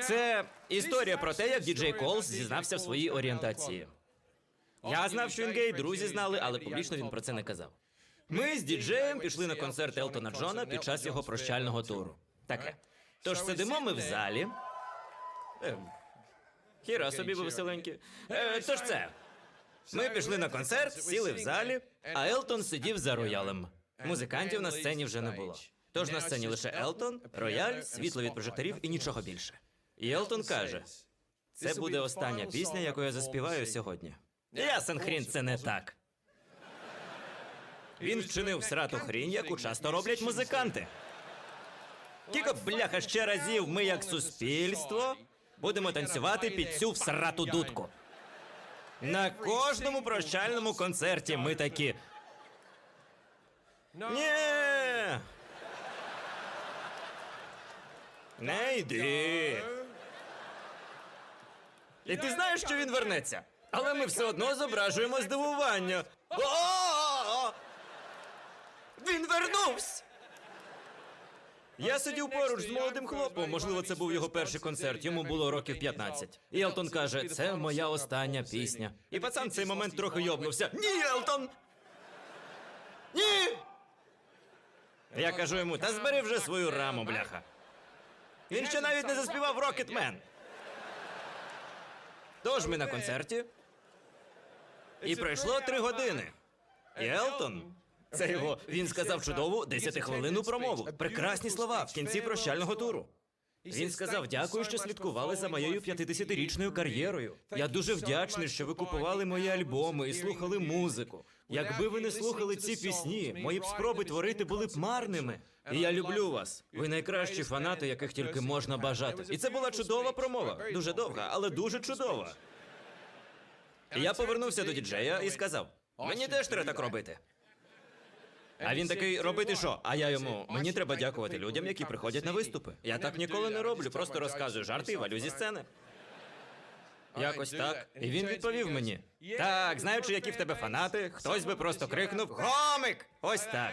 Це історія про те, як діджей Колс зізнався в своїй орієнтації. Я знав, що він гей, друзі знали, але публічно він про це не казав. Ми з діджеєм пішли на концерт Елтона Джона під час його прощального туру. Таке. Тож сидимо ми в залі. Ем, Хіра собі ви веселенькі. Е, тож це. Ми пішли на концерт, сіли в залі, а Елтон сидів за роялем. Музикантів на сцені вже не було. Тож на сцені лише Елтон, рояль, світло від прожекторів і нічого більше. І Елтон каже: це буде остання пісня, яку я заспіваю сьогодні. Ясен хрін, це не так. Він вчинив срату хрінь, яку часто роблять музиканти. Кіко, бляха, ще разів ми, як суспільство, будемо танцювати під цю всрату дудку. На кожному прощальному концерті ми такі. Ні. Не йди. І ти знаєш, що він вернеться. Але ми все одно зображуємо здивування. О! Він вернувся! Я сидів поруч з молодим хлопом. Можливо, це був його перший концерт. Йому було років 15. І Елтон каже: це моя остання пісня. І пацан цей момент трохи йобнувся. Ні, Елтон! Ні! Я кажу йому: та збери вже свою раму, бляха. Він ще навіть не заспівав Рокетмен. Тож ми на концерті. І пройшло три години. І Елтон. Це його. Він сказав чудову 10-хвилинну промову. Прекрасні слова в кінці прощального туру. Він сказав: дякую, що слідкували за моєю 50-річною кар'єрою. Я дуже вдячний, що ви купували мої альбоми і слухали музику. Якби ви не слухали ці пісні, мої б спроби творити були б марними. І я люблю вас. Ви найкращі фанати, яких тільки можна бажати. І це була чудова промова. Дуже довга, але дуже чудова. Я повернувся до діджея і сказав: мені теж треба так робити. А він такий робити що? А я йому мені треба дякувати людям, які приходять на виступи. Я так ніколи не роблю, просто розказую жарти і валю зі сцени. Якось так. І він відповів мені: так, знаючи, які в тебе фанати, хтось би просто крикнув Гомик! Ось так.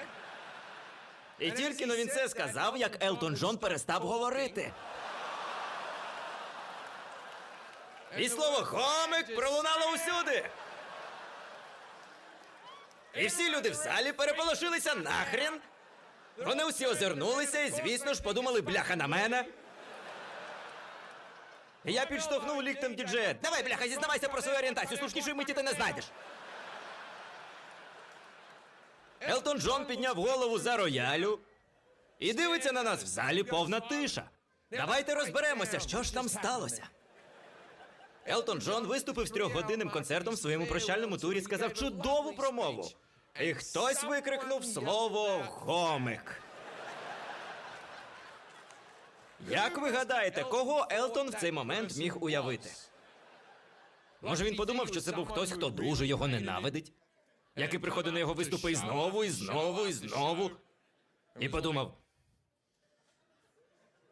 І тільки но він це сказав, як Елтон Джон перестав говорити. І слово Гомик пролунало усюди. І всі люди в залі переполошилися нахрен. Вони усі озирнулися і, звісно ж, подумали бляха на мене. Я підштовхнув ліктем діджея. Давай, бляха, зізнавайся про свою орієнтацію. Слушнішої миті ти не знайдеш. Елтон Джон підняв голову за роялю і дивиться на нас в залі повна тиша. Давайте розберемося, що ж там сталося. Елтон Джон виступив з трьохгодинним концертом в своєму прощальному турі, сказав чудову промову. І хтось викрикнув слово гомик. Як ви гадаєте, кого Елтон в цей момент міг уявити? Може, він подумав, що це був хтось, хто дуже його ненавидить, який приходить на його виступи і знову, і знову, і знову. І подумав: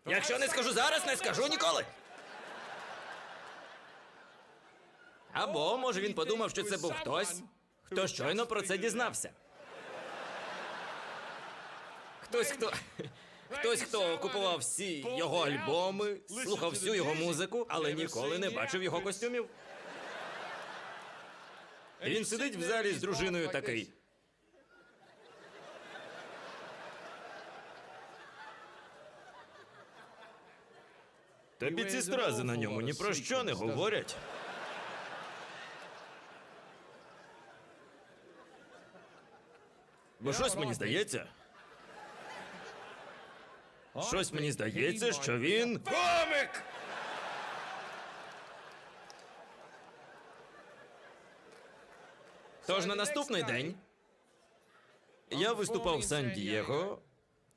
якщо не скажу зараз, не скажу ніколи. Або може він подумав, що це був хтось, хто щойно про це дізнався. Хтось, хто. Хтось, хто купував всі його альбоми, слухав всю його музику, але ніколи не бачив його костюмів. Він сидить в залі з дружиною такий. Тобі ці стрази на ньому ні про що не говорять. Бо щось мені здається. Щось мені здається, що він. Комик! Тож на наступний день я виступав в Сан-Дієго,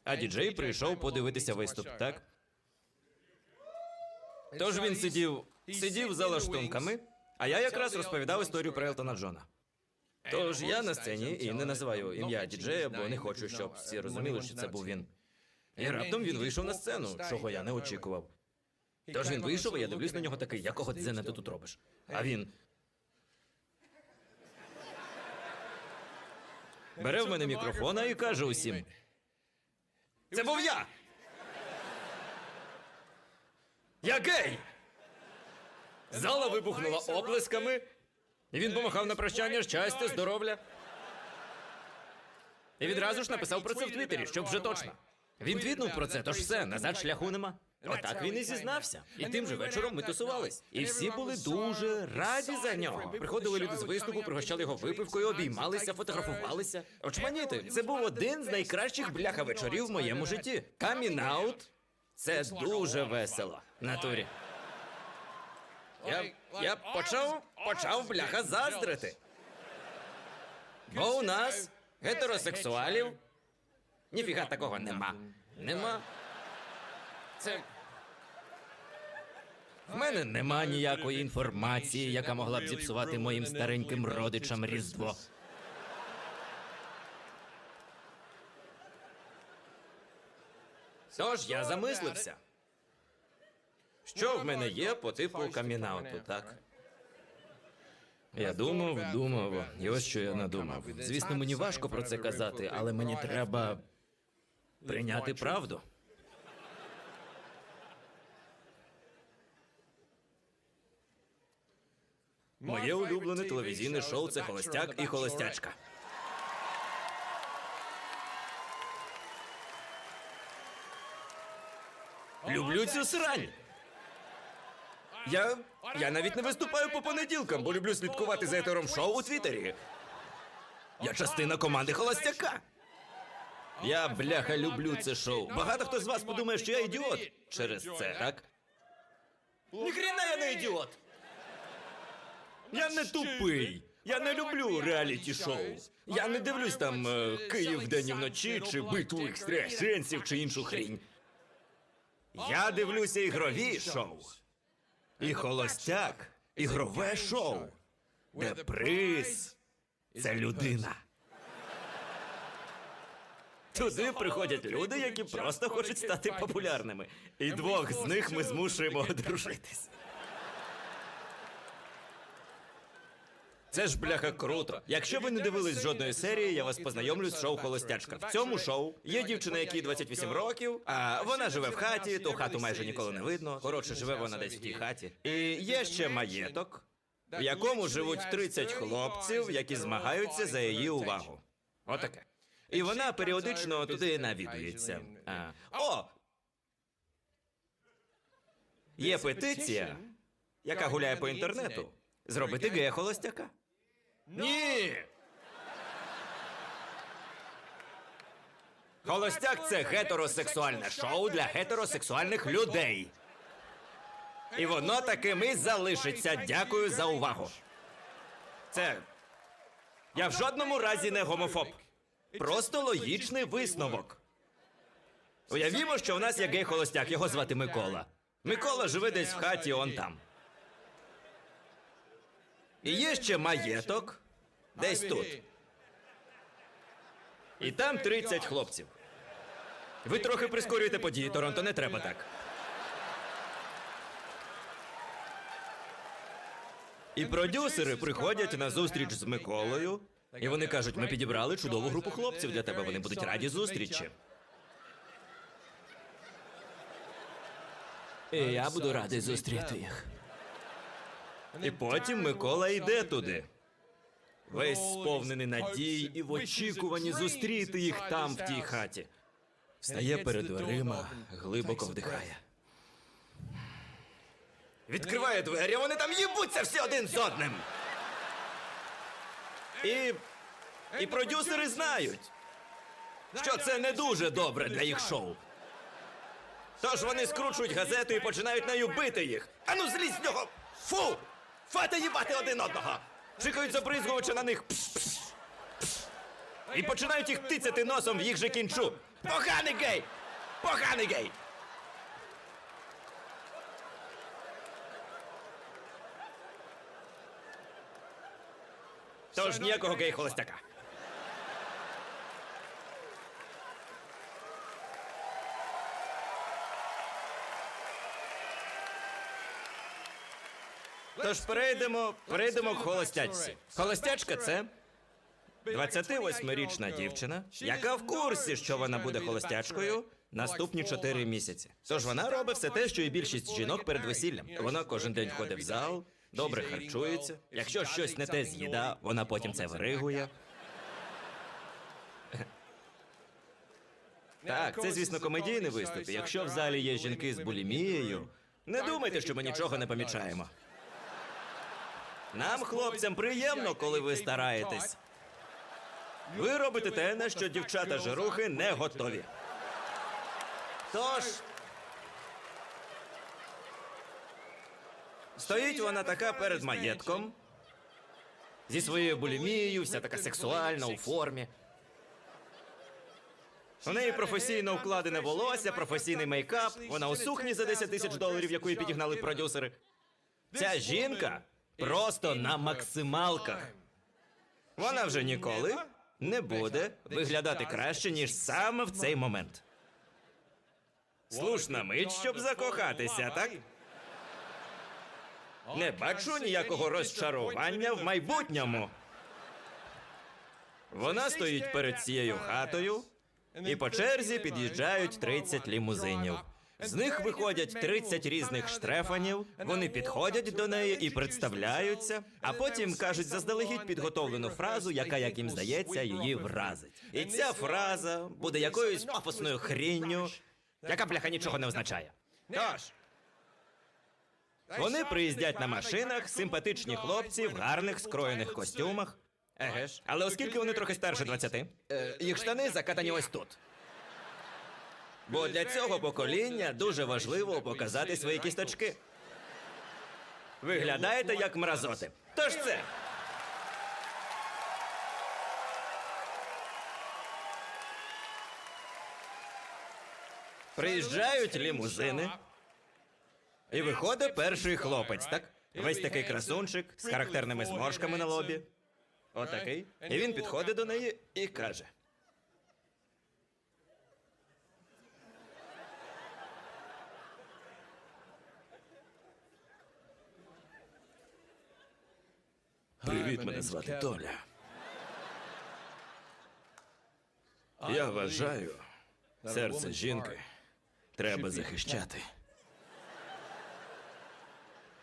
а діджей прийшов подивитися виступ, так? Тож він сидів, сидів за лаштунками, а я якраз розповідав історію про Елтона Джона. Тож я на сцені і не називаю ім'я діджея, бо не хочу, щоб всі розуміли, що це був він. І раптом він вийшов на сцену, чого я не очікував. Тож він вийшов, і я дивлюсь на нього такий, якого дзена ти тут робиш? А він. Бере в мене мікрофона і каже усім. Це був я! Я гей! Зала вибухнула оплесками, і він помахав на прощання щастя, здоров'я. І відразу ж написав про це в Твіттері, щоб вже точно. Він твітнув про це, тож все, назад шляху нема. Отак він і зізнався. І тим же вечором ми тусувались. І всі були дуже раді за нього. Приходили люди з виступу, пригощали його випивкою, обіймалися, фотографувалися. Очманіти, це був один з найкращих бляха вечорів в моєму житті. Камінаут це дуже весело. Натурі. Я, я почав, почав бляха заздрити. Бо у нас, гетеросексуалів, ніфіга такого нема. Нема. Це. В мене нема ніякої інформації, яка могла б зіпсувати моїм стареньким родичам Різдво. Тож я замислився. Що в мене є по типу камінауту, так? Я думав, думав, і ось що я надумав. Звісно, мені важко про це казати, але мені треба прийняти правду. Моє улюблене телевізійне шоу це Холостяк і Холостячка. Люблю цю срань. Я. Я навіть не виступаю по понеділкам, бо люблю слідкувати за етером шоу у Твіттері. Я частина команди Холостяка. Я, бляха, люблю це шоу. Багато хто з вас подумає, що я ідіот через це, так? Ніхрена я не ідіот! Я не тупий. Я не люблю реаліті шоу. Я не дивлюсь там е, Київ день і вночі, чи битву екстрасенсів, чи іншу хрінь. Я дивлюся ігрові шоу. І холостяк ігрове шоу, де приз це людина. Туди приходять люди, які просто хочуть стати популярними. І двох з них ми змушуємо одружитись. Це ж бляха круто. Якщо ви не дивились жодної серії, я вас познайомлю з шоу Холостячка. В цьому шоу є дівчина, якій 28 років, а вона живе в хаті, ту хату майже ніколи не видно. Коротше, живе вона десь в тій хаті. І є ще маєток, в якому живуть 30 хлопців, які змагаються за її увагу. Отаке. І вона періодично туди навідується. А, о! Є петиція, яка гуляє по інтернету. Зробити гея холостяка. Ні. Холостяк це гетеросексуальне шоу для гетеросексуальних людей. І воно таким і залишиться. Дякую за увагу. Це. Я в жодному разі не гомофоб. Просто логічний висновок. Уявімо, що в нас є гей-холостяк, його звати Микола. Микола живе десь в хаті, он там. І є ще маєток десь тут. І там 30 хлопців. Ви трохи прискорюєте події, Торонто, не треба так. І продюсери приходять на зустріч з Миколою, і вони кажуть: ми підібрали чудову групу хлопців для тебе. Вони будуть раді зустрічі. І я буду радий зустріти їх. І потім Микола йде туди. Весь сповнений надій і в очікуванні зустріти їх там, в тій хаті. Встає перед дверима, глибоко вдихає. Відкриває двері, вони там їбуться всі один з одним. І. І продюсери знають, що це не дуже добре для їх шоу. Тож вони скручують газету і починають нею бити їх. Ану, злізь з нього! Фу! Фати їбати один одного! Чикають забризгувача на них. І починають їх тицяти носом в їх же кінчу. Поганий гей! Поганий гей! Тож ніякого гей-холостяка. Тож перейдемо, перейдемо к холостячці. Холостячка це 28-річна дівчина, яка в курсі, що вона буде холостячкою, наступні чотири місяці. Тож вона робить все те, що і більшість жінок перед весіллям. Вона кожен день ходить в зал, добре харчується. Якщо щось не те з'їда, вона потім це виригує. Так, це, звісно, комедійний виступ. Якщо в залі є жінки з булімією, не думайте, що ми нічого не помічаємо. Нам, хлопцям, приємно, коли ви стараєтесь. Ви робите те, на що дівчата жирухи не готові. Тож. Стоїть вона така перед маєтком. Зі своєю булімією, вся така сексуальна у формі. У неї професійно укладене волосся, професійний мейкап. Вона у сукні за 10 тисяч доларів, яку їй підігнали продюсери. Ця жінка просто на максималках. Вона вже ніколи не буде виглядати краще, ніж саме в цей момент. Слушна мить, щоб закохатися, так? Не бачу ніякого розчарування в майбутньому. Вона стоїть перед цією хатою, і по черзі під'їжджають 30 лімузинів. З них виходять 30 різних штрефанів. Вони підходять до неї і представляються, а потім кажуть заздалегідь підготовлену фразу, яка, як їм здається, її вразить. І ця фраза буде якоюсь пафосною хрінню, яка бляха нічого не означає. Тож, вони приїздять на машинах, симпатичні хлопці в гарних скроєних костюмах. Еге ж. Але оскільки вони трохи старше 20, е, їх штани закатані ось тут. Бо для цього покоління дуже важливо показати свої кісточки. Виглядаєте як мразоти. Тож це. Приїжджають лімузини. І виходить перший хлопець, так? Весь такий красунчик з характерними зморшками на лобі. Отакий. І він підходить до неї і каже: Привіт, мене звати Толя. Я вважаю, серце жінки треба захищати.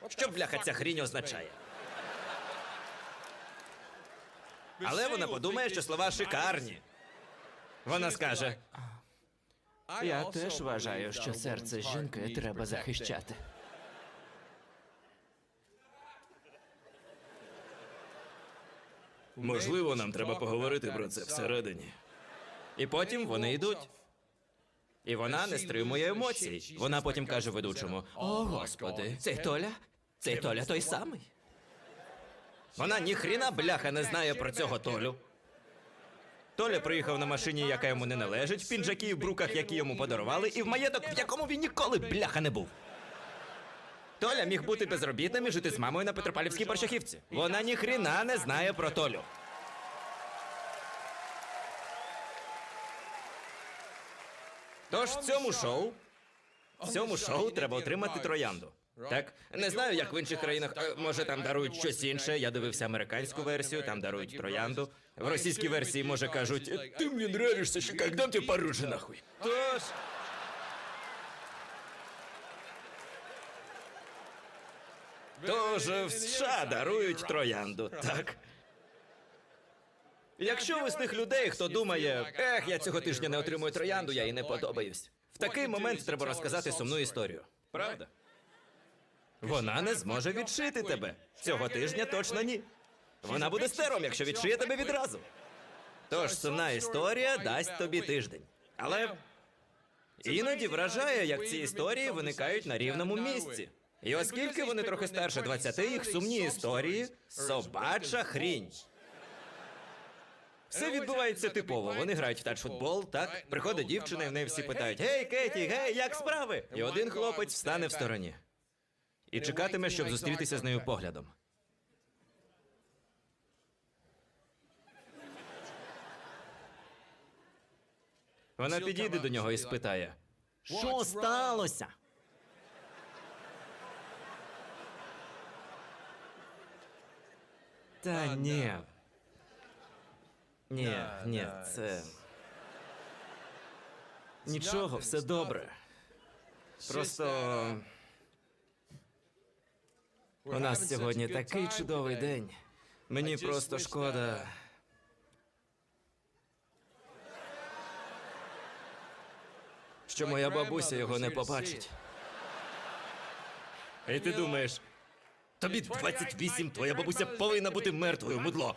Що бляха ця хрінь означає? Але вона подумає, що слова шикарні. Вона скаже: Я теж вважаю, що серце жінки треба захищати. Можливо, нам треба поговорити про це всередині. І потім вони йдуть. І вона не стримує емоцій. Вона потім каже ведучому: О, господи, цей Толя? Цей Толя той самий. Вона ніхріна бляха не знає про цього Толю. Толя приїхав на машині, яка йому не належить, в піджакі і в бруках, які йому подарували, і в маєток, в якому він ніколи бляха не був. Толя міг бути безробітним і жити з мамою на Петропавлівській Борщахівці. Вона ніхріна не знає про Толю. Тож в цьому шоу цьому шоу треба отримати троянду. Так, не знаю, як в інших країнах. Е, Може, там дарують щось інше. Я дивився американську версію, там дарують троянду. В російській версії, може, кажуть, ти мені нравишся, ще як дам тебе поружи нахуй. Тож. Тож в США дарують троянду, так. Якщо ви з тих людей, хто думає, ех, я цього тижня не отримую троянду, я їй не подобаюсь. В такий момент треба розказати сумну історію. Правда? Вона не зможе відшити тебе. Цього тижня точно ні. Вона буде стером, якщо відшиє тебе відразу. Тож сумна історія дасть тобі тиждень. Але іноді вражає, як ці історії виникають на рівному місці. І оскільки вони трохи старше 20, їх сумні історії собача хрінь. Все відбувається типово. Вони грають в тач-футбол, так? Приходить дівчина, і в неї всі питають: Гей, Кеті, гей, як справи? І один хлопець встане в стороні і чекатиме, щоб зустрітися з нею поглядом. Вона підійде до нього і спитає: Що сталося? Та ні. Ні, ні, це. Нічого, все добре. Просто у нас сьогодні такий чудовий день. Мені просто шкода. Що моя бабуся його не побачить. І ти думаєш, тобі 28, твоя бабуся повинна бути мертвою, мудло.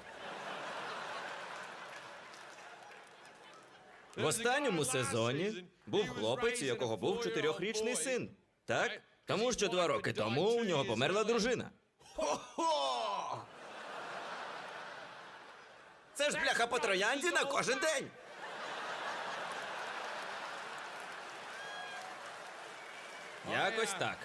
В останньому сезоні був хлопець, у якого був чотирьохрічний син. Так? Тому що два роки тому у нього померла дружина. Хо-хо! Це ж бляха по троянді на кожен день. Якось так.